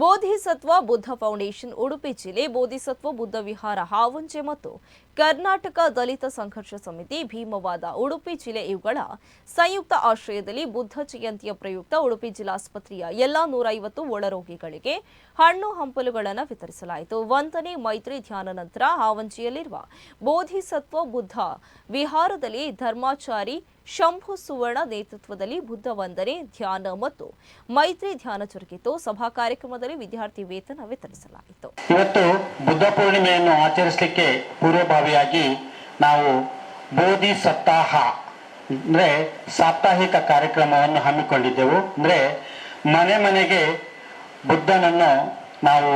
Bodhisattva Buddha foundation Udupi ಜಿಲ್ಲೆ ಬೋಧಿಸತ್ವ ಬುದ್ಧ ವಿಹಾರ ಹಾವಂಚೆ ಮತ್ತು ಕರ್ನಾಟಕ ದಲಿತ ಸಂಘರ್ಷ ಸಮಿತಿ ಭೀಮವಾದ ಉಡುಪಿ ಜಿಲ್ಲೆ ಇವುಗಳ ಸಂಯುಕ್ತ ಆಶ್ರಯದಲ್ಲಿ ಬುದ್ಧ ಜಯಂತಿಯ ಪ್ರಯುಕ್ತ ಉಡುಪಿ ಜಿಲ್ಲಾಸ್ಪತ್ರೆಯ ಎಲ್ಲಾ ನೂರೈವತ್ತು ಒಳರೋಗಿಗಳಿಗೆ ಹಣ್ಣು ಹಂಪಲುಗಳನ್ನು ವಿತರಿಸಲಾಯಿತು. ವಂದನೆ ಮೈತ್ರಿ ಧ್ಯಾನ ನಂತರ ಹಾವಂಜಿಯಲ್ಲಿರುವ ಬೋಧಿಸತ್ವ ಬುದ್ಧ ವಿಹಾರದಲ್ಲಿ ಧರ್ಮಾಚಾರಿ ಶಂಭು ಸುವರ್ಣ ನೇತೃತ್ವದಲ್ಲಿ ಬುದ್ಧ ವಂದನೆ ಧ್ಯಾನ ಮತ್ತು ಮೈತ್ರಿ ಧ್ಯಾನ ಜರುಗಿತು ಸಭಾ ಕಾರ್ಯಕ್ರಮದಲ್ಲಿ ವಿದ್ಯಾರ್ಥಿ ವೇತನ ವಿತರಿಸಲಾಯಿತು. ಇವತ್ತು ಬುದ್ಧ ಪೂರ್ಣಿಮೆಯನ್ನು ಆಚರಿಸಲಿಕ್ಕೆ ಪೂರ್ವಭಾವಿಯಾಗಿ ನಾವು ಬೋಧಿ ಸಪ್ತಾಹ ಅಂದ್ರೆ ಸಾಪ್ತಾಹಿಕ ಕಾರ್ಯಕ್ರಮವನ್ನು ಹಮ್ಮಿಕೊಂಡಿದ್ದೆವು. ಅಂದ್ರೆ ಮನೆ ಮನೆಗೆ ಬುದ್ಧನನ್ನು ನಾವು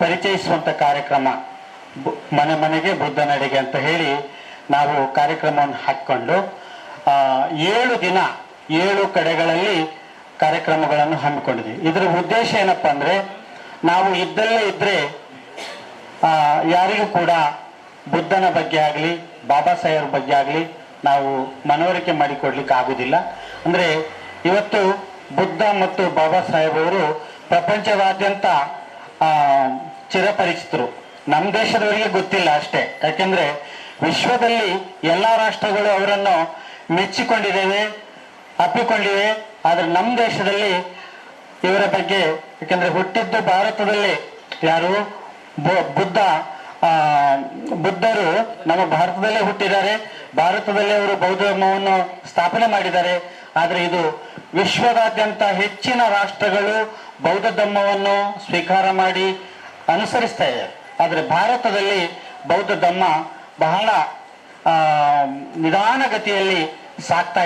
ಪರಿಚಯಿಸುವಂತ ಕಾರ್ಯಕ್ರಮ, ಮನೆ ಮನೆಗೆ ಬುದ್ಧನಡೆಗೆ ಅಂತ ಹೇಳಿ ನಾವು ಕಾರ್ಯಕ್ರಮವನ್ನು ಹಾಕಿಕೊಂಡು ಏಳು ದಿನ ಏಳು ಕಡೆಗಳಲ್ಲಿ ಕಾರ್ಯಕ್ರಮಗಳನ್ನು ಹಮ್ಮಿಕೊಂಡಿದೆ ಇದರ ಉದ್ದೇಶ ಏನಪ್ಪ ಅಂದ್ರೆ ನಾವು ಇದ್ದಲ್ಲೇ ಇದ್ರೆ ಆ, ಯಾರಿಗೂ ಕೂಡ ಬುದ್ಧನ ಬಗ್ಗೆ ಆಗಲಿ ಬಾಬಾ ಸಾಹೇಬ್ರ ಬಗ್ಗೆ ಆಗಲಿ ನಾವು ಮನವರಿಕೆ ಮಾಡಿಕೊಡ್ಲಿಕ್ಕೆ ಆಗುದಿಲ್ಲ. ಅಂದ್ರೆ ಇವತ್ತು ಬುದ್ಧ ಮತ್ತು ಬಾಬಾ ಸಾಹೇಬ್ ಅವರು ಪ್ರಪಂಚದಾದ್ಯಂತ ಚಿರಪರಿಚಿತರು. ನಮ್ಮ ದೇಶದವರಿಗೆ ಗೊತ್ತಿಲ್ಲ ಅಷ್ಟೇ. ಯಾಕೆಂದ್ರೆ ವಿಶ್ವದಲ್ಲಿ ಎಲ್ಲಾ ರಾಷ್ಟ್ರಗಳು ಅವರನ್ನು ಮೆಚ್ಚಿಕೊಂಡಿದ್ದೇವೆ ಅಪ್ಪಿಕೊಂಡಿವೆ ಆದರೆ ನಮ್ಮ ದೇಶದಲ್ಲಿ ಇವರ ಬಗ್ಗೆ, ಯಾಕಂದ್ರೆ ಹುಟ್ಟಿದ್ದು ಭಾರತದಲ್ಲಿ ಯಾರು? ಬುದ್ಧ ಬುದ್ಧರು ನಮ್ಮ ಭಾರತದಲ್ಲೇ ಹುಟ್ಟಿದ್ದಾರೆ. ಭಾರತದಲ್ಲಿ ಅವರು ಬೌದ್ಧ ಧರ್ಮವನ್ನು ಸ್ಥಾಪನೆ ಮಾಡಿದ್ದಾರೆ. ಆದರೆ ಇದು ವಿಶ್ವದಾದ್ಯಂತ ಹೆಚ್ಚಿನ ರಾಷ್ಟ್ರಗಳು ಬೌದ್ಧ ಧರ್ಮವನ್ನು ಸ್ವೀಕಾರ ಮಾಡಿ ಅನುಸರಿಸ್ತಾ ಇದೆ ಆದರೆ ಭಾರತದಲ್ಲಿ ಬೌದ್ಧ ಧರ್ಮ ಬಹಳ ನಿಧಾನಗತಿಯಲ್ಲಿ ಸಾಕ್ತಾ